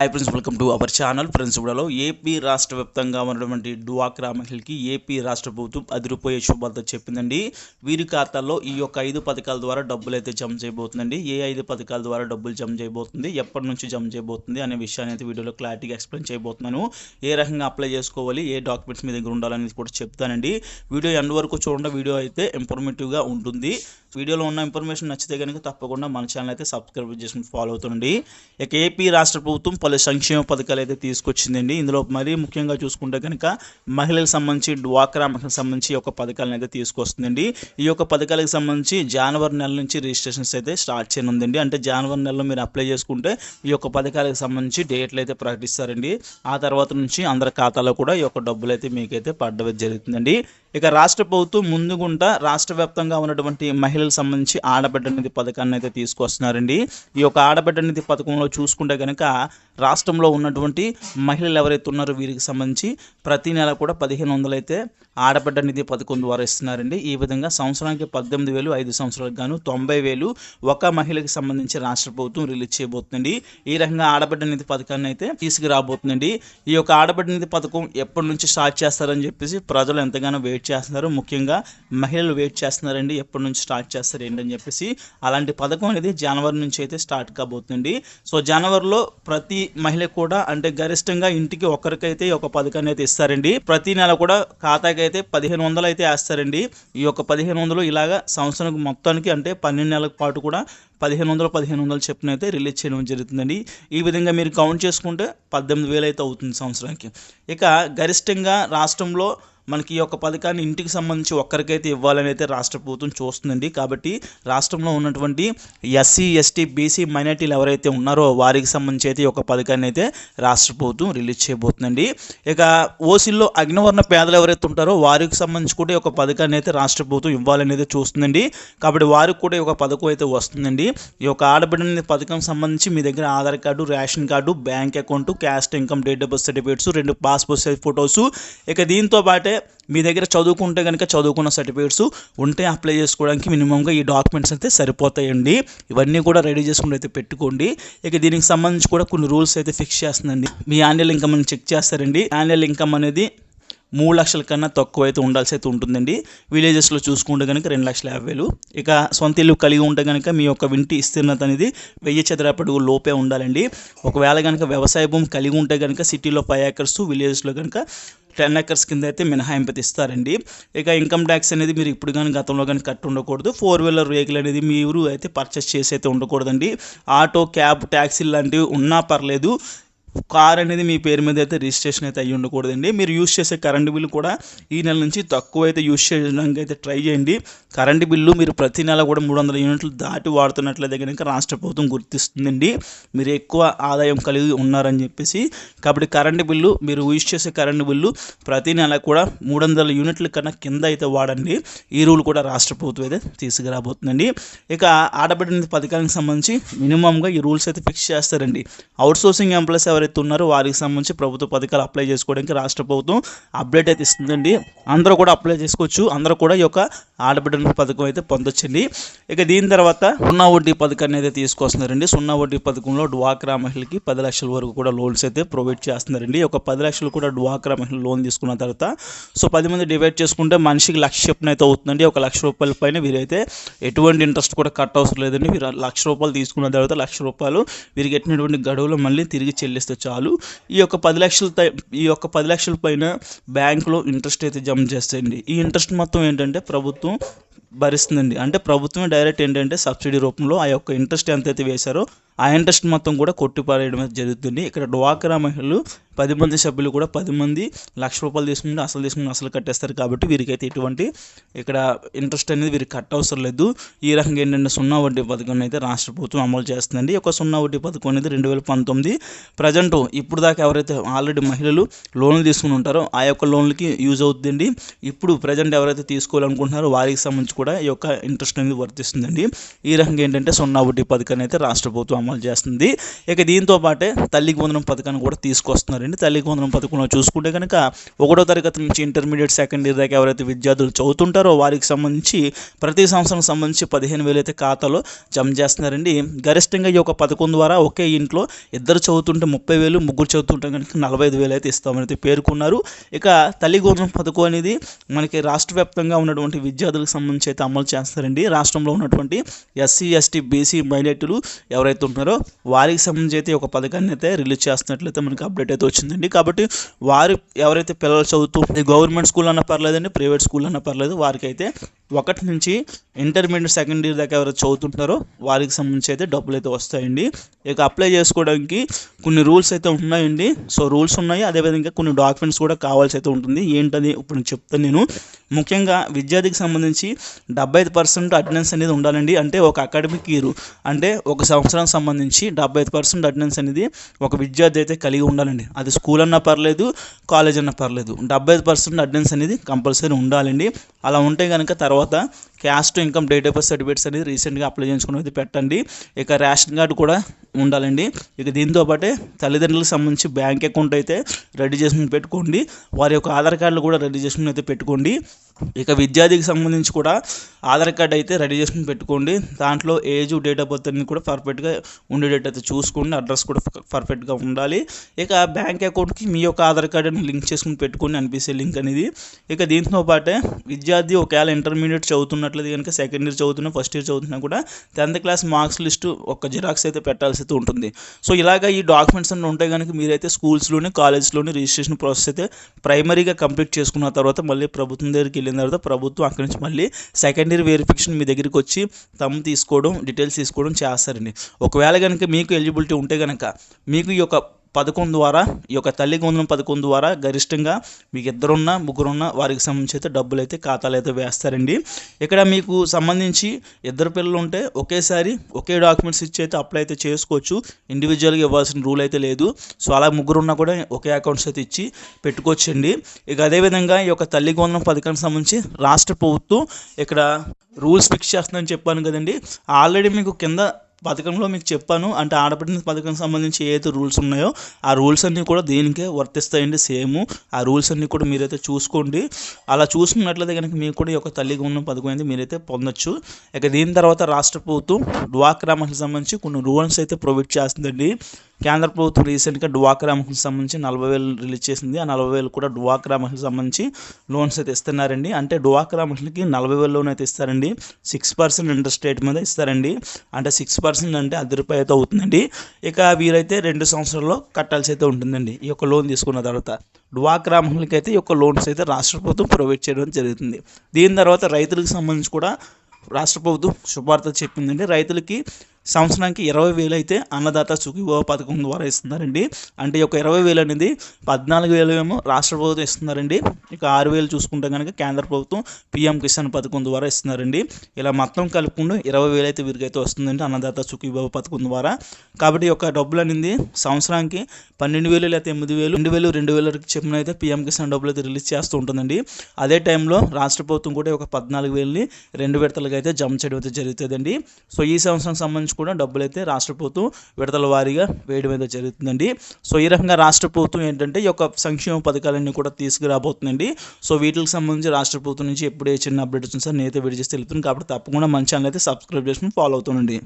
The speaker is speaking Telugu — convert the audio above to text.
Hi friends welcome to our channel friends ఇప్పుడలో AP రాష్ట్ర వ్యాప్తంగా ఉన్నటువంటి డ్వాక్రా మహిళకి ఏపీ రాష్ట్ర ప్రభుత్వం అదిరిపోయే శుభార్త చెప్పిందండి. వీరి ఖాతాల్లో ఈ యొక్క ఐదు పథకాల ద్వారా డబ్బులు అయితే జమ చేయబోతుందండి. ఏ ఐదు పథకాల ద్వారా డబ్బులు జమ చేయబోతుంది ఎప్పటి నుంచి జమ చేయబోతుంది అనే విషయాన్ని అయితే వీడియోలో క్లారిటీగా ఎక్స్ప్లెయిన్ చేయబోతున్నాను. ఏ రకంగా అప్లై చేసుకోవాలి ఏ డాక్యుమెంట్స్ మీ దగ్గర ఉండాలనేది కూడా చెప్తానండి. వీడియో ఎండ్ వరకు చూడండి వీడియో అయితే ఇన్ఫర్మేటివ్గా ఉంటుంది. వీడియోలో ఉన్న ఇన్ఫర్మేషన్ నచ్చితే కనుక తప్పకుండా మన ఛానల్ అయితే సబ్స్క్రైబ్ చేసుకుని ఫాలో అవుతుండండి. ఇక ఏపీ రాష్ట్ర ప్రభుత్వం పలు సంక్షేమ పథకాలు అయితే తీసుకొచ్చిందండి. ఇందులో మరీ ముఖ్యంగా చూసుకుంటే కనుక మహిళలకు సంబంధించి డ్వాక్రా మహిళలకు సంబంధించి ఒక పథకాలను అయితే తీసుకొస్తుందండి. ఈ యొక్క పథకాలకు సంబంధించి జనవరి నెల నుంచి రిజిస్ట్రేషన్స్ అయితే స్టార్ట్ చేయనుందండి. అంటే జనవరి నెలలో మీరు అప్లై చేసుకుంటే ఈ యొక్క పథకాలకు సంబంధించి డేట్లు అయితే ప్రకటిస్తారండి. ఆ తర్వాత నుంచి అందరి ఖాతాలో కూడా ఈ యొక్క డబ్బులు అయితే మీకైతే పడ్డం జరుగుతుందండి. ఇక రాష్ట్ర ప్రభుత్వం ముందుగుంటా రాష్ట్ర వ్యాప్తంగా ఉన్నటువంటి మహిళలకు సంబంధించి ఆడబిడ్డ నిధి పథకాన్ని అయితే తీసుకొస్తున్నారండి. ఈ యొక్క ఆడబిడ్డ నిధి పథకంలో చూసుకుంటే కనుక రాష్ట్రంలో ఉన్నటువంటి మహిళలు ఎవరైతే ఉన్నారో వీరికి సంబంధించి ప్రతి నెల కూడా పదిహేను వందలు అయితే ఆడబిడ్డ నిధి పథకం ద్వారా ఇస్తున్నారండి. ఈ విధంగా సంవత్సరానికి పద్దెనిమిది వేలు ఐదు సంవత్సరాలకు గాను తొంభై వేలు ఒక మహిళకి సంబంధించి రాష్ట్ర ప్రభుత్వం రిలీజ్ చేయబోతుందండి. ఈ రకంగా ఆడబిడ్డ నిధి పథకాన్ని అయితే తీసుకురాబోతుందండి. ఈ యొక్క ఆడబిడ్డ నిధి పథకం ఎప్పటి నుంచి స్టార్ట్ చేస్తారని చెప్పేసి ప్రజలు ఎంతగానో వెయిట్ చేస్తున్నారు. ముఖ్యంగా మహిళలు వెయిట్ చేస్తున్నారండి. ఎప్పటి నుంచి స్టార్ట్ చేస్తారు ఏంటని చెప్పేసి అలాంటి పథకం అనేది జనవరి నుంచి అయితే స్టార్ట్ కాబోతుంది సో జనవరిలో ప్రతి మహిళ కూడా అంటే గరిష్టంగా ఇంటికి ఒక్కరికైతే ఈ పథకాన్ని అయితే ఇస్తారండి. ప్రతి నెల కూడా ఖాతాకి అయితే పదిహేను వందలు అయితే వేస్తారండి. ఈ యొక్క పదిహేను వందలు ఇలాగా సంవత్సరానికి మొత్తానికి అంటే పన్నెండు నెలల పాటు కూడా పదిహేను వందలు పదిహేను వందలు చెప్పిన అయితే రిలీజ్ చేయడం జరుగుతుందండి. ఈ విధంగా మీరు కౌంట్ చేసుకుంటే పద్దెనిమిది వేలు అయితే అవుతుంది సంవత్సరానికి. ఇక గరిష్టంగా రాష్ట్రంలో మనకి ఈ యొక్క పథకాన్ని ఇంటికి సంబంధించి ఒక్కరికైతే ఇవ్వాలని అయితే రాష్ట్ర ప్రభుత్వం చూస్తుందండి. కాబట్టి రాష్ట్రంలో ఉన్నటువంటి ఎస్సీ ఎస్టీ బీసీ మైనార్టీలు ఎవరైతే ఉన్నారో వారికి సంబంధించి అయితే ఈ యొక్క పథకాన్ని అయితే రాష్ట్ర ప్రభుత్వం రిలీజ్ చేయబోతుందండి. ఇక ఓసీల్లో అగ్నివర్ణ పేదలు ఎవరైతే ఉంటారో వారికి సంబంధించి కూడా ఈ యొక్క పథకాన్ని అయితే రాష్ట్ర ప్రభుత్వం ఇవ్వాలని అయితే చూస్తుందండి. కాబట్టి వారికి కూడా ఈ యొక్క పథకం అయితే వస్తుందండి. ఈ యొక్క ఆడబిడ్డ పథకం సంబంధించి మీ దగ్గర Aadhaar card ration card bank account caste income date of birth certificates రెండు పాస్పోర్ట్ సైజ్ ఫొటోస్. ఇక దీంతో పాటే మీ దగ్గర చదువుకుంటే కనుక చదువుకున్న సర్టిఫికేట్స్ ఉంటే అప్లై చేసుకోవడానికి మినిమంగా ఈ డాక్యుమెంట్స్ అయితే సరిపోతాయండి. ఇవన్నీ కూడా రెడీ చేసుకుని అయితే పెట్టుకోండి. ఇక దీనికి సంబంధించి కూడా కొన్ని రూల్స్ అయితే ఫిక్స్ చేస్తుందండి మీ యాన్యువల్ ఇన్కమ్ అని చెక్ చేస్తారండి. యాన్యువల్ ఇన్కమ్ అనేది మూడు లక్షల కన్నా తక్కువ అయితే ఉండాల్సి అయితే ఉంటుందండి. విలేజెస్లో చూసుకుంటే కనుక రెండు లక్షల యాభై వేలు. ఇక సొంత ఇల్లు కలిగి ఉంటే కనుక మీ యొక్క ఇంటి విస్తీర్ణత అనేది వెయ్యి చదరపడుగు లోపే ఉండాలండి. ఒకవేళ కనుక వ్యవసాయ భూమి కలిగి ఉంటే కనుక సిటీలో ఫైవ్ ఏకర్స్ విలేజెస్లో కనుక టెన్ ఎకర్స్ కింద అయితే మినహాయింపు ఇస్తారండి ఇక ఇన్కమ్ ట్యాక్స్ అనేది మీరు ఇప్పుడు కానీ గతంలో కానీ కట్టి ఉండకూడదు. ఫోర్ వీలర్ వెహికల్ అనేది మీరు అయితే పర్చేస్ చేసి అయితే ఉండకూడదండి. ఆటో క్యాబ్ ట్యాక్సీ లాంటివి ఉన్నా పర్లేదు. కార్ అనేది మీ పేరు మీద అయితే రిజిస్ట్రేషన్ అయితే అయ్యి ఉండకూడదండి. మీరు యూస్ చేసే కరెంటు బిల్లు కూడా ఈ నెల నుంచి తక్కువ అయితే యూస్ చేయడానికి అయితే ట్రై చేయండి. కరెంటు బిల్లు మీరు ప్రతి నెల కూడా మూడు వందల యూనిట్లు దాటి వాడుతున్నట్లయితే కనుక రాష్ట్ర ప్రభుత్వం గుర్తిస్తుందండి. మీరు ఎక్కువ ఆదాయం కలిగి ఉన్నారని చెప్పేసి కాబట్టి కరెంటు బిల్లు మీరు యూస్ చేసే కరెంటు బిల్లు ప్రతి నెల కూడా మూడు వందల యూనిట్ల కన్నా కింద అయితే వాడండి. ఈ రూల్ కూడా రాష్ట్ర ప్రభుత్వం అయితే తీసుకురాబోతుందండి. ఇక ఆడబిడ్డ పథకానికి సంబంధించి మినిమంగా ఈ రూల్స్ అయితే ఫిక్స్ చేస్తారండి. అవుట్ సోర్సింగ్ ఎంప్లాయీస్ ఎవరైతే ఉన్నారో వారికి సంబంధించి ప్రభుత్వ పథకాలు అప్లై చేసుకోవడానికి రాష్ట్ర ప్రభుత్వం అప్డేట్ అయితే ఇస్తుందండి. అందరూ కూడా అప్లై చేసుకోవచ్చు. అందరూ కూడా ఈ యొక్క ఆడబిడ్డ పథకం అయితే పొందొచ్చండి. ఇక దీని తర్వాత సున్నా వడ్డీ పథకాన్ని అయితే తీసుకొస్తున్నారండి. సున్నా వడ్డీ పథకంలో డ్వాక్రా మహిళకి పది లక్షల వరకు కూడా లోన్స్ అయితే ప్రొవైడ్ చేస్తున్నారండి. ఒక పది లక్షలు కూడా డ్వాక్రా మహిళలు లోన్ తీసుకున్న తర్వాత సో పది మంది డివైడ్ చేసుకుంటే మనిషికి లక్ష చెప్పిన అయితే అవుతుందండి. ఒక లక్ష రూపాయల పైన వీరైతే ఎటువంటి ఇంట్రెస్ట్ కూడా కట్ అవసరం లేదండి. వీరు లక్ష రూపాయలు తీసుకున్న తర్వాత లక్ష రూపాయలు వీరికి ఎట్టినటువంటి గడువులు మళ్ళీ తిరిగి చెల్లిస్తే చాలు. ఈ యొక్క పది లక్షల ఈ యొక్క పది లక్షల పైన బ్యాంకులో ఇంట్రెస్ట్ అయితే జమ చేస్తాయండి. ఈ ఇంట్రెస్ట్ మొత్తం ఏంటంటే ప్రభుత్వం భరిస్తుందండి. అంటే ప్రభుత్వం డైరెక్ట్ ఏంటంటే సబ్సిడీ రూపంలో ఆ యొక్క ఇంట్రెస్ట్ ఎంతైతే వేశారో ఆ ఇంట్రెస్ట్ మొత్తం కూడా కొట్టిపారేయడం అయితే జరుగుతుంది. ఇక్కడ డ్వాక్రా మహిళలు పది మంది సభ్యులు కూడా పది మంది లక్ష రూపాయలు తీసుకుంటే అసలు తీసుకుని అసలు కట్టేస్తారు కాబట్టి వీరికైతే ఎటువంటి ఇక్కడ ఇంట్రెస్ట్ అనేది వీరికి కట్ అవసరం లేదు. ఈ రకంగా ఏంటంటే సున్నా వడ్డీ పథకం అయితే రాష్ట్ర ప్రభుత్వం అమలు చేస్తుందండి. ఒక సున్నా వడ్డీ పథకం అనేది రెండు వేల పంతొమ్మిది ప్రజెంట్ ఇప్పుడు దాకా ఎవరైతే ఆల్రెడీ మహిళలు లోన్లు తీసుకుని ఉంటారో ఆ యొక్క లోన్లకి యూజ్ అవుతుందండి. ఇప్పుడు ప్రజెంట్ ఎవరైతే తీసుకోవాలనుకుంటున్నారో వారికి సంబంధించి కూడా ఈ యొక్క ఇంట్రెస్ట్ అనేది వర్తిస్తుందండి. ఈ రకంగా ఏంటంటే సున్నా వడ్డీ పథకాన్ని అయితే రాష్ట్ర ప్రభుత్వం అమలు చేస్తుంది. ఇక దీంతో పాటే తల్లికి వందనం పథకాన్ని కూడా తీసుకొస్తున్నారండి. తల్లికి వందనం పథకంలో చూసుకుంటే కనుక ఒకటో తరగతి నుంచి ఇంటర్మీడియట్ సెకండ్ ఇయర్ దాకా ఎవరైతే విద్యార్థులు చదువుతుంటారో వారికి సంబంధించి ప్రతి సంవత్సరం సంబంధించి పదిహేను వేలు అయితే ఖాతాలో జమ చేస్తున్నారండి. గరిష్టంగా ఈ యొక్క పథకం ద్వారా ఒకే ఇంట్లో ఇద్దరు చదువుతుంటే ముప్పై వేలు ముగ్గురు చదువుతుంటే కనుక నలభై ఐదు వేలు అయితే ఇస్తామని పేర్కొన్నారు. ఇక తల్లి గోధుమ పథకం అనేది మనకి రాష్ట్ర వ్యాప్తంగా ఉన్నటువంటి విద్యార్థులకు సంబంధించి అయితే అమలు చేస్తారండి రాష్ట్రంలో ఉన్నటువంటి ఎస్సీ ఎస్టీ బీసీ మైనార్టీలు ఎవరైతే ఉన్నారో వారికి సంబంధించి అయితే ఒక పథకాన్ని అయితే రిలీజ్ చేస్తున్నట్లయితే మనకి అప్డేట్ అయితే వచ్చిందండి. కాబట్టి వారు ఎవరైతే పిల్లలు చదువుతూ గవర్నమెంట్ స్కూల్ అన్నా పర్లేదండి ప్రైవేట్ స్కూల్ అన్నా పర్లేదు వారికి అయితే ఒకటి నుంచి ఇంటర్మీడియట్ సెకండ్ ఇయర్ దాకా ఎవరైతే చదువుతుంటారో వారికి సంబంధించి అయితే డబ్బులు అయితే వస్తాయండి. ఇక అప్లై చేసుకోవడానికి కొన్ని రూల్స్ అయితే ఉన్నాయండి. సో రూల్స్ ఉన్నాయి. అదేవిధంగా కొన్ని డాక్యుమెంట్స్ కూడా కావాల్సి అయితే ఉంటుంది. ఏంటని ఇప్పుడు నేను చెప్తాను నేను. ముఖ్యంగా విద్యార్థికి సంబంధించి డెబ్బై ఐదు పర్సెంట్ అటెండెన్స్ అనేది ఉండాలండి. అంటే ఒక అకాడమిక్ ఇయర్ అంటే ఒక సంవత్సరానికి సంబంధించి డెబ్బై ఐదు పర్సెంట్ అటెండెన్స్ అనేది ఒక విద్యార్థి అయితే కలిగి ఉండాలండి. అది స్కూల్ అన్నా పర్లేదు కాలేజ్ అన్నా పర్లేదు. డెబ్బై ఐదు పర్సెంట్ అటెండెన్స్ అనేది కంపల్సరీ ఉండాలండి. అలా ఉంటే కనుక తర్వాత caste income date of birth certificates అనేది రీసెంట్గా అప్లై చేసుకున్నది అయితే పెట్టండి. ఇక రేషన్ కార్డు కూడా ఉండాలండి. ఇక దీంతో పాటే తల్లిదండ్రులకు సంబంధించి బ్యాంక్ అకౌంట్ అయితే రెడీ చేసుకుని పెట్టుకోండి. వారి యొక్క ఆధార్ కార్డులు కూడా రెడీ చేసుకుని అయితే పెట్టుకోండి. ఇక విద్యార్థికి సంబంధించి కూడా ఆధార్ కార్డ్ అయితే రెడీ చేసుకుని పెట్టుకోండి. దాంట్లో ఏజ్ డేట్ ఆఫ్ బర్త్ అన్ని కూడా పర్ఫెక్ట్గా ఉండేటట్టు అయితే చూసుకోండి. అడ్రస్ కూడా పర్ఫెక్ట్గా ఉండాలి. ఇక బ్యాంక్ అకౌంట్కి మీ యొక్క ఆధార్ కార్డుని లింక్ చేసుకుని పెట్టుకోండి. అనిపిస్తే లింక్ అనేది. ఇక దీంతో పాటే విద్యార్థి ఒకవేళ ఇంటర్మీడియట్ చదువుతున్న చదువుతున్నట్లయితే కనుక సెకండ్ ఇయర్ చదువుతున్నా ఫస్ట్ ఇయర్ చదువుతున్నా కూడా టెన్త్ క్లాస్ మార్క్స్ లిస్టు ఒక జిరాక్స్ అయితే పెట్టాల్సి అయితే ఉంటుంది. సో ఇలాగ ఈ డాక్యుమెంట్స్ అన్నీ ఉంటే కనుక మీరైతే స్కూల్స్లోని కాలేజ్లోని రిజిస్ట్రేషన్ ప్రాసెస్ అయితే ప్రైమరీగా కంప్లీట్ చేసుకున్న తర్వాత మళ్ళీ ప్రభుత్వం దగ్గరికి వెళ్ళిన తర్వాత ప్రభుత్వం అక్కడి నుంచి మళ్ళీ సెకండ్ ఇయర్ వెరిఫికేషన్ మీ దగ్గరికి వచ్చి తమ్ తీసుకోవడం డీటెయిల్స్ తీసుకోవడం చేస్తారండి. ఒకవేళ కనుక మీకు ఎలిజిబిలిటీ ఉంటే కనుక మీకు ఈ యొక్క పథకం ద్వారా ఈ యొక్క తల్లి వందనం పథకం ద్వారా గరిష్టంగా మీకు ఇద్దరున్న ముగ్గురున్న వారికి సంబంధించి అయితే డబ్బులు అయితే ఖాతాలు అయితే వేస్తారండి. ఇక్కడ మీకు సంబంధించి ఇద్దరు పిల్లలు ఉంటే ఒకేసారి ఒకే డాక్యుమెంట్స్ ఇచ్చి అయితే అప్లై అయితే చేసుకోవచ్చు. ఇండివిజువల్గా ఇవ్వాల్సిన రూల్ అయితే లేదు. సో అలా ముగ్గురు ఉన్నా కూడా ఒకే అకౌంట్స్ అయితే ఇచ్చి పెట్టుకోవచ్చండి. ఇక అదేవిధంగా ఈ యొక్క తల్లి వందనం పథకానికి సంబంధించి రాష్ట్ర ప్రభుత్వం ఇక్కడ రూల్స్ ఫిక్స్ చేస్తుందని చెప్పాను కదండి. ఆల్రెడీ మీకు కింద పథకంలో మీకు చెప్పాను అంటే ఆడబిడ్డ పథకం సంబంధించి ఏదైతే రూల్స్ ఉన్నాయో ఆ రూల్స్ అన్నీ కూడా దీనికే వర్తిస్తాయండి సేమ్. ఆ రూల్స్ అన్నీ కూడా మీరైతే చూసుకోండి. అలా చూసుకున్నట్లయితే కనుక మీకు కూడా ఈ యొక్క తల్లికి ఉన్న పథకం అనేది మీరైతే పొందొచ్చు. ఇక దీని తర్వాత రాష్ట్ర ప్రభుత్వం డ్వాక్రా మహిళలకు సంబంధించి కొన్ని రూల్స్ అయితే ప్రొవైడ్ చేస్తుందండి. కేంద్ర ప్రభుత్వం రీసెంట్గా డ్వాక్రా మహిళలకు సంబంధించి నలభై వేలు రిలీజ్ చేసింది. ఆ నలభై వేలు కూడా డ్వాక్రా సంబంధించి లోన్స్ అయితే ఇస్తున్నారండి. అంటే డ్వాక్రా మహిళకి నలభై వేలు లోన్ అయితే ఇస్తారండి. సిక్స్ పర్సెంట్ ఇంట్రెస్ట్ రేట్ మీద ఇస్తారండి. అంటే సిక్స్ పర్సెంట్ అంటే అది రూపాయి అయితే అవుతుందండి. ఇక వీరైతే రెండు సంవత్సరాల్లో కట్టాల్సి అయితే ఉంటుందండి. ఈ యొక్క లోన్ తీసుకున్న తర్వాత డ్వాక్రా మహిళకి అయితే ఈ యొక్క లోన్స్ అయితే రాష్ట్ర ప్రభుత్వం ప్రొవైడ్ చేయడం జరుగుతుంది. దీని తర్వాత రైతులకు సంబంధించి కూడా రాష్ట్ర ప్రభుత్వం శుభార్త చెప్పిందండి. రైతులకి సంవత్సరానికి ఇరవై వేలు అయితే అన్నదాత సుఖీభవ పథకం ద్వారా ఇస్తున్నారండి. అంటే ఈ యొక్క ఇరవై వేలు అనేది పద్నాలుగు వేలు ఏమో రాష్ట్ర ప్రభుత్వం ఇస్తున్నారండి. ఇక ఆరు వేలు చూసుకుంటే కనుక కేంద్ర ప్రభుత్వం పిఎం కిసాన్ పథకం ద్వారా ఇస్తున్నారండి. ఇలా మొత్తం కలుపుకుంటూ ఇరవై వేలు అయితే వీరికైతే వస్తుందండి అన్నదాత సుఖీభవ పథకం ద్వారా. కాబట్టి ఈ యొక్క డబ్బులు అనేది సంవత్సరానికి పన్నెండు వేలు లేదా ఎనిమిది వేలు రెండు వేలు రెండు వేల చెప్పిన అయితే పిఎం కిసాన్ డబ్బులు అయితే రిలీజ్ చేస్తూ ఉంటుందండి. అదే టైంలో రాష్ట్ర ప్రభుత్వం కూడా ఒక పద్నాలుగు వేలని రెండు విడతలుగా అయితే జమ చేయడం అయితే జరుగుతుందండి. సో ఈ సంవత్సరం సంబంధించి కూడా డబ్బులు అయితే రాష్ట్ర ప్రభుత్వం విడతల వారీగా వేయడం అయితే జరుగుతుందండి. సో ఈ రకంగా రాష్ట్ర ప్రభుత్వం ఏంటంటే ఈ యొక్క సంక్షేమ పథకాలన్నీ కూడా తీసుకురాబోతుందండి. సో వీటికి సంబంధించి రాష్ట్ర ప్రభుత్వం నుంచి ఎప్పుడే చిన్న అప్డేట్స్ సార్ నేనైతే విడిచేసి తెలుపుతుంది కాబట్టి తప్పకుండా మన ఛానల్ అయితే సబ్స్క్రైబ్ చేసుకుని ఫాలో అవుతుండండి.